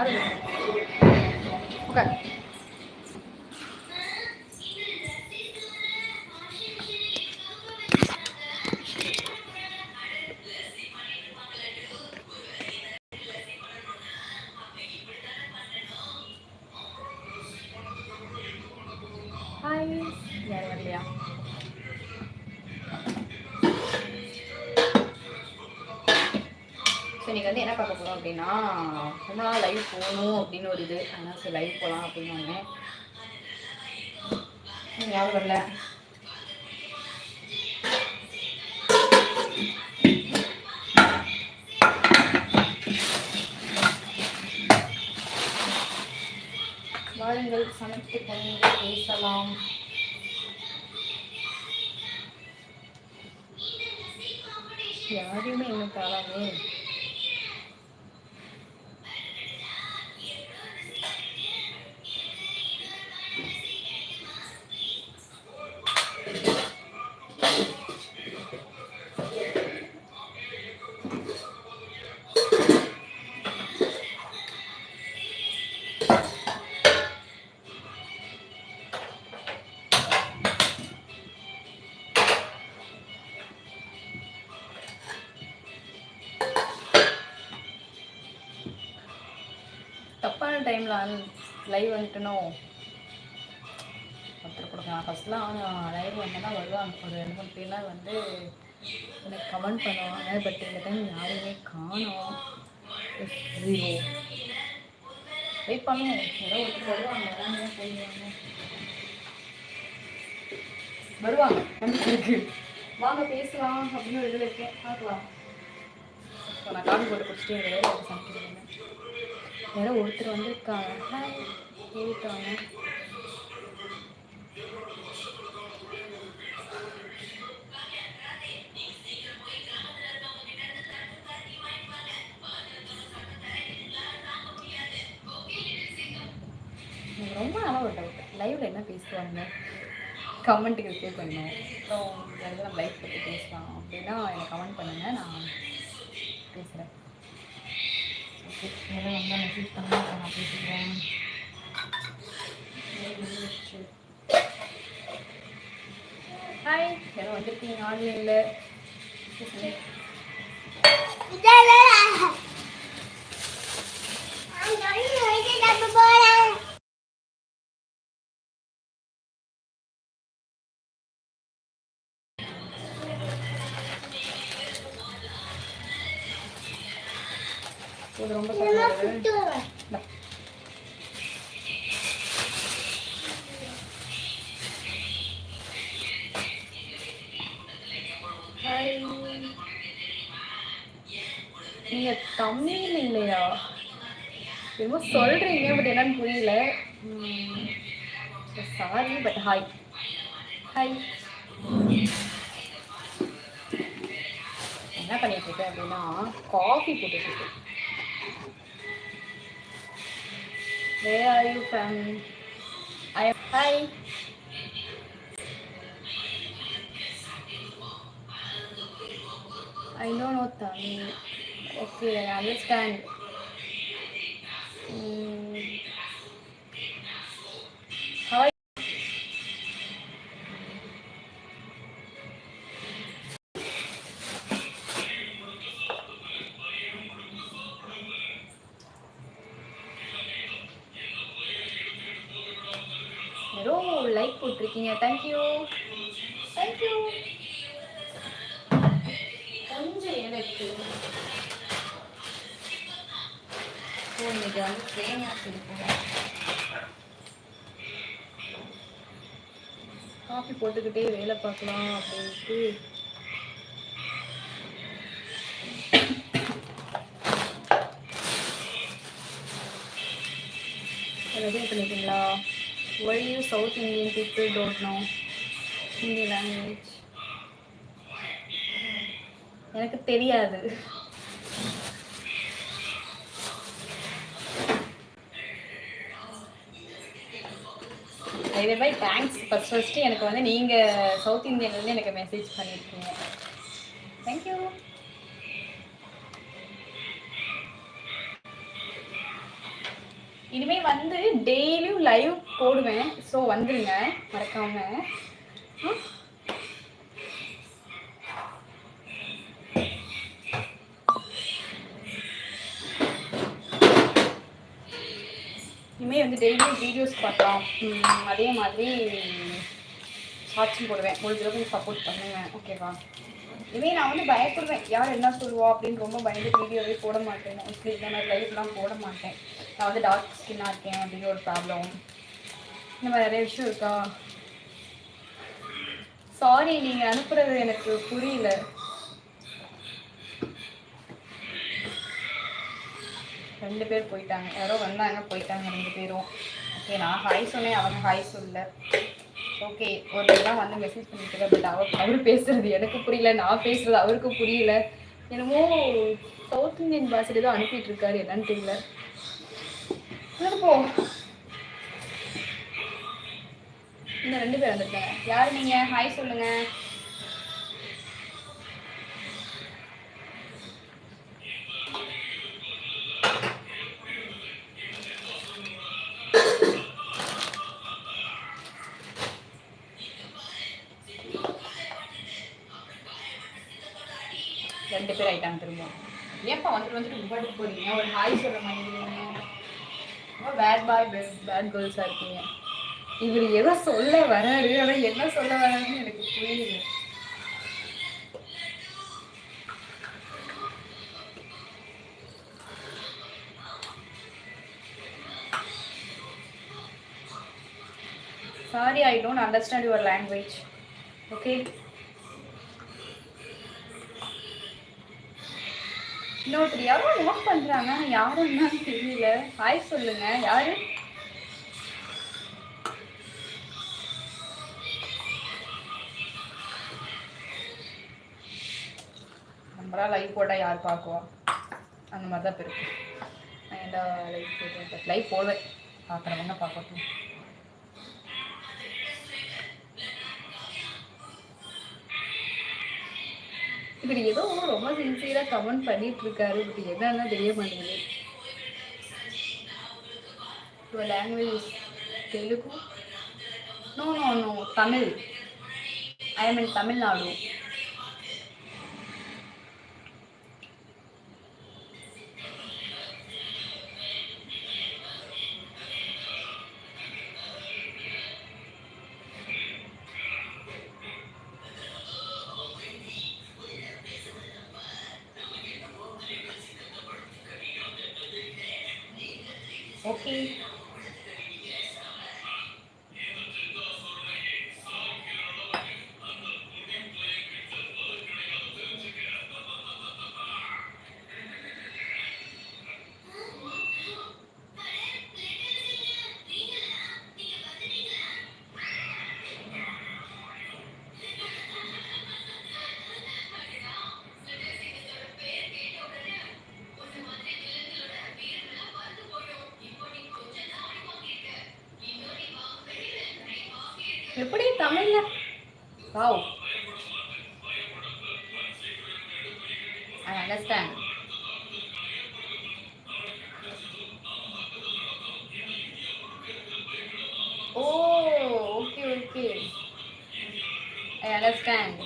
யாரு உட்கார் போகணும் அப்படின்னு ஒரு இது. அதனால் சரி லைவ் போகலாம் அப்படின்னு வந்தேன் யாரும் வரல. வாருங்கள் சமைத்து கொண்டு பேசலாம். யாரையுமே இன்னும் காலாமே டைமில் டைமில் லைவ் வந்துட்டணும் ஒருத்தர் கொடுங்க. ஃபஸ்ட்லாம் லைவ் வந்தேன்னா வருவாங்க. ஒரு ரெண்டு மூணு பேர்லாம் வந்து எனக்கு கமெண்ட் பண்ணுவாங்க. பட் இந்த டைம் யாருமே காணோம். ஜீரோ வெயிட் பண்ணுவோம் ஏதோ ஒருத்தர் வருவாங்க. வராங்க போயிடுவாங்க வருவாங்க. இருக்கு வாங்க பேசலாம். அப்படின்னு ஒரு இதில் இருக்கேன். பார்க்கலாம். நான் காஃபி போட்டு குடிச்சிட்டே சமைக்கிறேன் யாரோ ஒருத்தர் வந்திருக்காங்க. ஹாய் கேட்டாங்க எனக்கு ரொம்ப நாளாக ஒரு டவுட் லைவில் என்ன பேசுவாங்க? கமெண்ட்டுக்கு ரிப்ளை பண்ணோம் அப்புறம் யாராவது நம்ம லைஃப் பற்றி பேசலாம். அப்படின்னா எனக்கு கமெண்ட் பண்ணுங்கள் நான் பேசுகிறேன் ஓகே யாரும் வந்தால் மெசேஜ் பண்ணால் நான் பேசிக்கிறேன் ஹாய் யாரும் வந்துருக்கீங்க ஆன்லைனில் போகிறேன் இது ரொம்ப நீங்க தமிழ் இல்லையா? என்னமோ சொல்றீங்க பட் என்னன்னு புரியல. சாரி பட் ஹாய் ஹாய் என்ன பண்ணிட்டு இருக்கேன் அப்படின்னா காஃபி போட்டுட்டு இருக்கேன் Where are you from? I am hi. I don't know Tamil. Okay, I understand. Like போட்டிருக்கீங்க. தேங்க்யூ தேங்க்யூ கொஞ்சம் எனக்கு இன்னைக்கு வந்து ட்ரெயின் இருக்கும் காஃபி போட்டுக்கிட்டே வேலை பார்க்கலாம் அப்படின்ட்டு. ரெடி பண்ணிட்டீங்களா? Why you South Indian people don't know Hindi language? எனக்கு தெரியாது. இதே மாதிரி தேங்க்ஸ் ஃபர்ஸ்ட் ஃபஸ்ட்டு எனக்கு வந்து நீங்கள் சவுத் இந்தியன்லேருந்து எனக்கு மெசேஜ் பண்ணியிருக்கீங்க தேங்க்யூ இனிமே வந்து டெய்லியும் லைவ் போடுவேன். ஸோ வந்துருங்க. மறக்காம. இனிமேல் வந்து டெய்லியும் வீடியோஸ் பார்க்கலாம். அதே மாதிரி ஷார்ட்ஸும் போடுவேன். ஒரு தடவை சப்போர்ட் பண்ணுவேன் ஓகேவா இதுவே நான் வந்து பயப்படுவேன். யார் என்ன சொல்லுவா அப்படின்னு ரொம்ப பயந்து வீடியோவே போட மாட்டேன். மோஸ்ட்லி இந்த மாதிரி லைஃப்லாம் போட மாட்டேன். நான் வந்து டார்க் ஸ்கின்னாக இருக்கேன் அப்படின்னு ஒரு ப்ராப்ளம் இந்த மாதிரி நிறைய விஷயம் இருக்கா? சாரி நீங்கள் அனுப்புறது எனக்கு புரியல. ரெண்டு பேர் போயிட்டாங்க. யாரோ வந்தாங்க போயிட்டாங்க ரெண்டு பேரும். ஓகே நான் ஹாய் சொன்னேன் அவங்க ஹாய் சொல்லலை. ஓகே ஒரு தான் வந்து மெசேஜ் பண்ணிக்கிறேன் பட் அவர் அவர் பேசுறது எனக்கு புரியல நான் பேசுறது அவருக்கு புரியல. என்னமோ சவுத் இந்தியன் பாஷையில தான் அனுப்பிட்டு இருக்காரு என்னன்னு தெரியல. போ. இன்னும் ரெண்டு பேர் வந்திருக்காங்க. யார் நீங்க? ஹாய் சொல்லுங்க. ரெண்டு பேர் திரும்ப. ஏன்ப்பா வந்துட்டு வந்துட்டு உபாட்டுக்கு போறீங்க? ஒரு ஹாய் சொல்ல மாட்டேங்கிறீங்க ரொம்ப பேட் பாய் பேட் கேர்ள்ஸாக இருக்கீங்க. இவர் எதை சொல்ல வராரு? ஆனால் என்ன சொல்ல வராருன்னு எனக்கு புரியுது sorry I don't understand your language okay இன்னொருத்தர் யாரோ நோட் பண்ணுறாங்க ஆனா யாருன்னு தெரியல. ஹாய் சொல்லுங்க. யாரு? நம்மளா லைவ் போட்டால் யார் பார்க்குவா? அந்த மாதிரி தான் இருக்கு நான் ஏன்டா லைவ் போட்டேன்? லைவ் போடுவேன் பார்க்குறவங்க பார்க்கட்டும். இவர் ஏதோ ரொம்ப சின்சியரா கமெண்ட் பண்ணிட்டு இருக்காரு பட் என்னன்னா தெரிய மாட்டேங்குது. Your language Telugu. No no no Tamil. I am in Tamil Nadu okay எப்படி தமிழ்ல? Wow. I understand oh okay okay I understand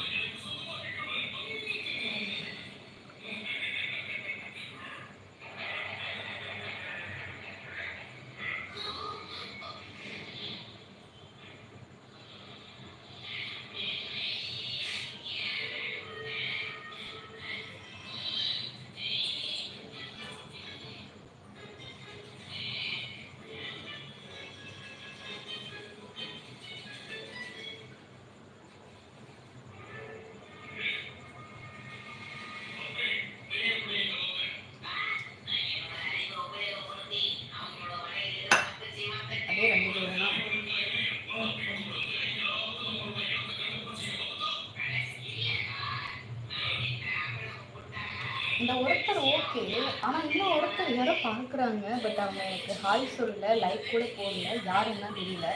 இந்த ஒருத்தர் ஓகே ஆனால் இன்னும் ஒருத்தர் யாரோ பார்க்குறாங்க பட் அவங்க எனக்கு ஹாய் சொல்லல லைக் கூட போடல யாருன்னா தெரியல.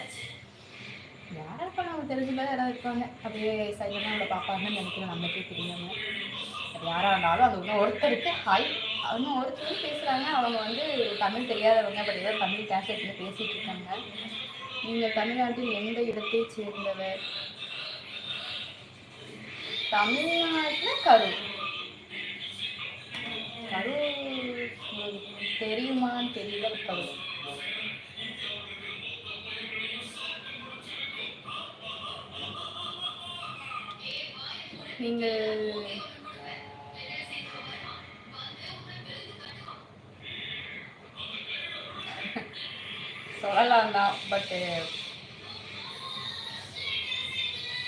யாரா இருப்பாங்க அவங்க தெரிஞ்சுல யாராவது இருப்பாங்க. அப்படியே சைலண்டாக அவங்கள பார்ப்பாங்கன்னு நினைக்கிறேன் நமக்கே தெரியாம. அது யாராக இருந்தாலும் அது இன்னும் ஒருத்தருக்கு ஹாய் இன்னும் ஒருத்தர் பேசுகிறாங்க அவங்க வந்து தமிழ் தெரியாதவங்க பட் ஏதோ தமிழ் கேசட் பண்ணி பேசிகிட்டு இருக்காங்க. நீங்கள் தமிழ்நாட்டில் எந்த இடத்தை சேர்ந்தவர்? தமிழ்நாட்டில் கரூர் கரூர். தெரியுமான்னு தெரியல கரூர் நீங்கள் சொல்லலாம் தான் பட்டு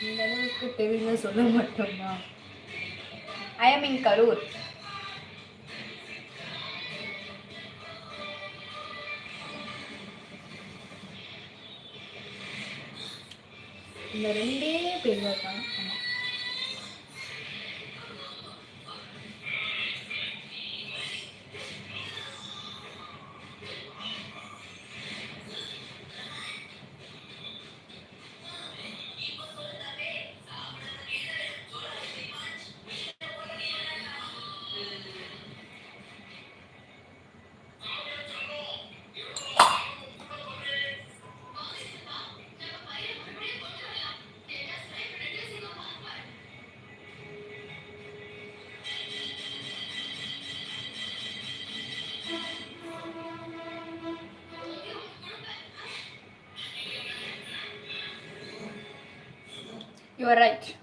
இந்த அளவுக்கு தெளிவாக சொல்ல மாட்டோமா ஐ எம் இன் கரூர் இந்த ரெண்டே பேர் தான் இருக்காங்க. You are right.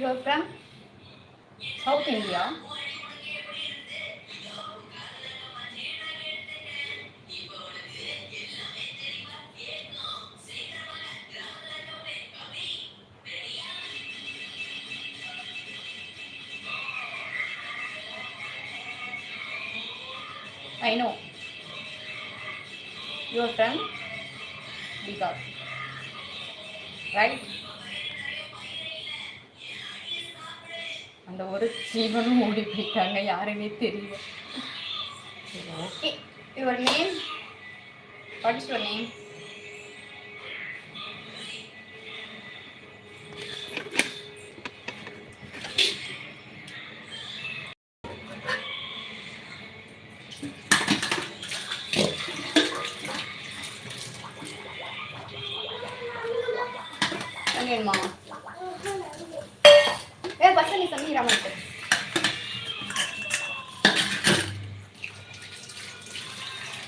Kilogram south India I know. You are from Bihar. Right? அந்த ஒரு ஜீவனும் ஓடி போயிட்டாங்க. யாருமே தெரியல. Okay. Your name what is your name வேணுமா? ஏ பஸ் நீ தம்பி ராமனுக்கு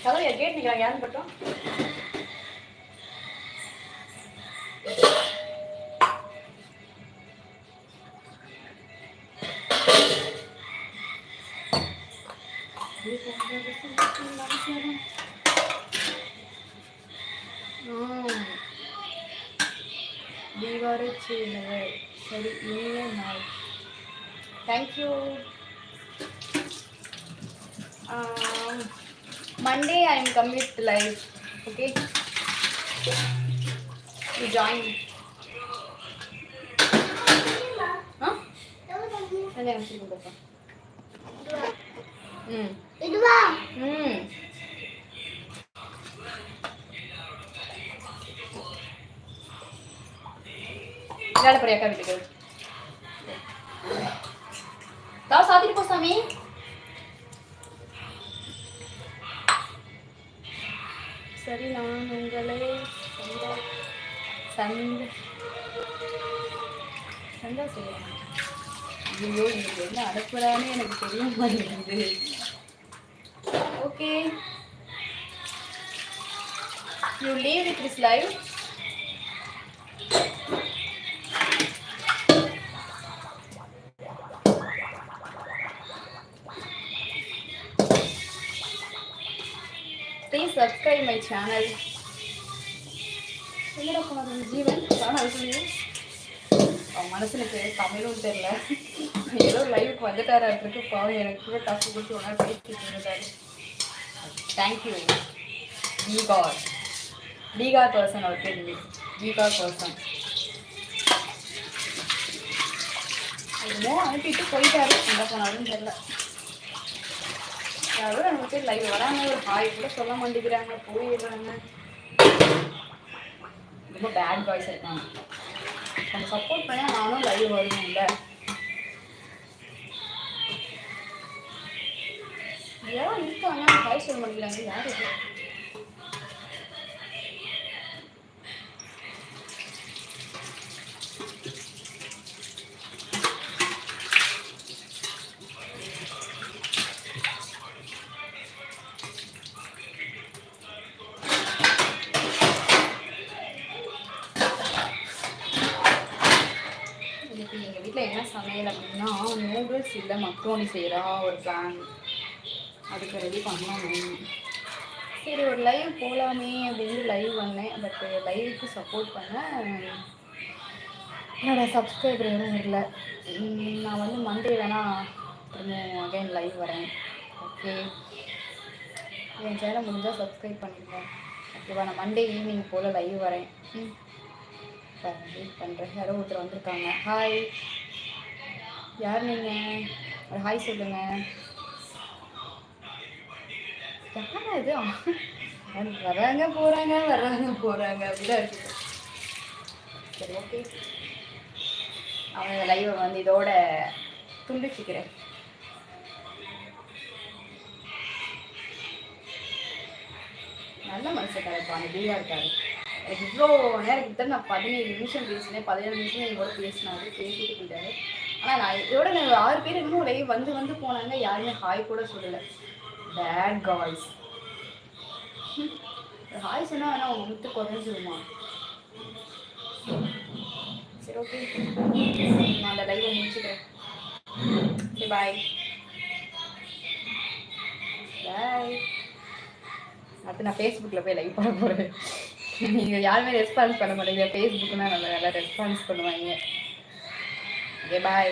சகோதரி கேட் நிற்கிறாங்க யாருன்னு பட்டும் தீபாவளி சேர்ந்தவர் சரி இனிய நாள். Thank you. Um, Monday I am coming live. Okay. You join. Huh? ಅದೇ ಒಂದು ಸಿಗುತ್ತಪ್ಪ ಹ್ಞೂ ಹ್ಞೂ ಹೇಳಪ್ಪ ಯಾಕಾಗ್ಬಿಟ್ಟಿದೆ வீட்டுக்கு தா சாத்திட்டு போ சாமி சரி நான் உங்களை சந்த சந்த செய்யறேன் ஐயோ இவங்க என்ன அனுப்புறான்னு எனக்கு தெரிய மாட்டேங்குது okay you leave with this live please subscribe my channel என்னடா போனது ஜீவன் சேனல் சொல்லி அவன் மனசுக்கு தமிழும் தெரியல. ஏதோ லைவுக்கு வந்துட்டாராட்டிருக்கு பாவம் எனக்கு கூட டஃப் கொடுத்து ஒன்றா பேசிட்டு இருந்தாரு thank you Bihar Bihar person அவர் பேர் பீகார் பர்சன் என்னமோ அனுப்பிட்டு போயிட்டாரு. எங்கே போனாலும் தெரியல. யாரோ நம்ம பேர் லைவ் வராங்க ஒரு ஹாய் கூட சொல்ல மாட்டேங்கிறாங்க போயிடுறாங்க ரொம்ப பேட் பாய்ஸ் இருக்காங்க நம்ம சப்போர்ட் பண்ணா நானும் லைவ் வருவேன்ல. யாரும் இருக்காங்க ஹாய் சொல்ல மாட்டேங்கிறாங்க யார் இருக்கு இன்னைக்கு எங்கள் வீட்டில் என்ன சமையல் அப்படின்னா நூடுல்ஸ் இல்லை மக்ரோனி செய்கிறா ஒரு பிளான் அதுக்கு ரெடி பண்ணணும். சரி ஒரு லைவ் போகலாமே அப்படின்னு லைவ் வந்தேன். பட் லைவுக்கு சப்போர்ட் பண்ண என்னோடய சப்ஸ்கிரைபர் எதுவும் இல்லை. நான் வந்து மண்டே வேணால் திரும்ப அகைன் லைவ் வரேன். ஓகே என் சேனல் முடிஞ்சால் சப்ஸ்கிரைப் பண்ணிடுவேன் ஓகேவா நான் மண்டே ஈவினிங் போல் லைவ் வரேன். ம். வெயிட் பண்ணுறேன் யாரோ ஒருத்தர் வந்திருக்காங்க. ஹாய் யார் நீங்கள் ஒரு ஹாய் சொல்லுங்க. யாரா இது? அது வராங்க போகிறாங்க வர்றாங்க போகிறாங்க அப்படிதான் இருக்குது சரி ஓகே அவங்க லைவை வந்து இதோட துண்டிச்சுக்கிறேன். நல்ல மனசு அந்த பீகா இருக்காரு இவ்வளோ நேரம் கிட்ட நான் பதினேழு நிமிஷம் பேசினேன். பதினேழு நிமிஷம் என் கூட பேசினாரு பேசிட்டு போயிட்டாரு ஆனால் நான் இதோட நான் ஆறு பேர் இன்னும் லைவ் வந்து வந்து போனாங்க. யாருமே ஹாய் கூட சொல்லலை. பேட் காய்ஸ் ஹாய் சொன்னால் வேணா அவங்க முத்து குறைஞ்சிருமா சரி ஓகே நான் அந்த லைவை முடிச்சுக்கிறேன். சரி பாய் பாய் அடுத்து நான் ஃபேஸ்புக்கில் போய் லைவ் பண்ண போகிறேன் நீங்கள் யாருமே ரெஸ்பான்ஸ் பண்ண மாட்டேங்க. ஃபேஸ்புக்னா நல்லா நல்லா ரெஸ்பான்ஸ் பண்ணுவாங்க. Okay bye